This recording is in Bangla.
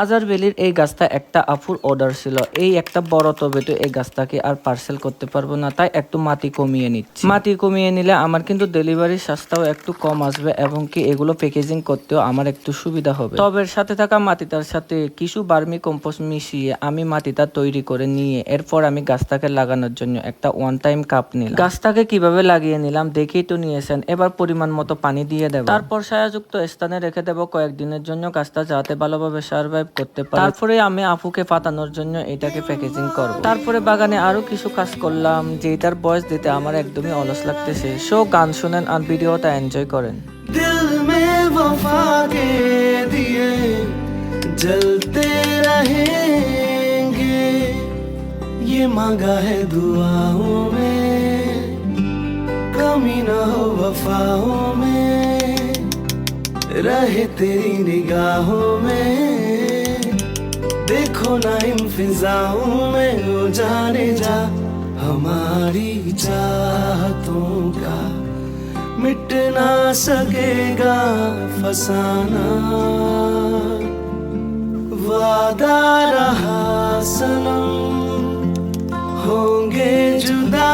হাজার বেলির এই গাছটা একটা আফুর অর্ডার ছিল। এই একটা বড় তবে তো এই গাছটাকে আর পার্সেল করতে পারব না, তাই একটু মাটি কমিয়ে নিচ্ছি। মাটি কমিয়ে নিলে আমার কিন্তু ডেলিভারির সাজটাও একটু কম আসবে এবং কি এগুলো প্যাকেজিং করতেও আমার একটু সুবিধা হবে। টবের সাথে থাকা মাটিটার সাথে কিছু বার্মি কম্পোস্ট মিশিয়ে আমি মাটিটা তৈরি করে নিয়ে এরপর আমি গাছটাকে লাগানোর জন্য একটা ওয়ান টাইম কাপ নিলাম। গাছটাকে কীভাবে লাগিয়ে নিলাম দেখেই তো নিয়েছেন, এবার পরিমাণ মতো পানি দিয়ে দেবো। তারপর ছায়াযুক্ত স্থানে রেখে দেবো কয়েকদিনের জন্য গাছটা যাতে ভালোভাবে সার্ভাইভ করতে পারে তারপরে আমি আপুকে পাতানোর জন্য এটাকে প্যাকেজিং করব তারপরে বাগানে আরো কিছু কাজ করলাম যেটার বয়স দিতে আমার একদমই অলস লাগতেছে সো গান শুনেন আর ভিডিওটা এনজয় করেন दिल में वफा के दिए जलते रहेंगे ये मांगा है दुआओं में कमी ना हो वफाओं में रहे तेरी निगाहों में देखो ना इन फिजाओं में हो जाने जा हमारी चाहतों का मिट ना सकेगा फसाना वादा रहा सनम होंगे जुदा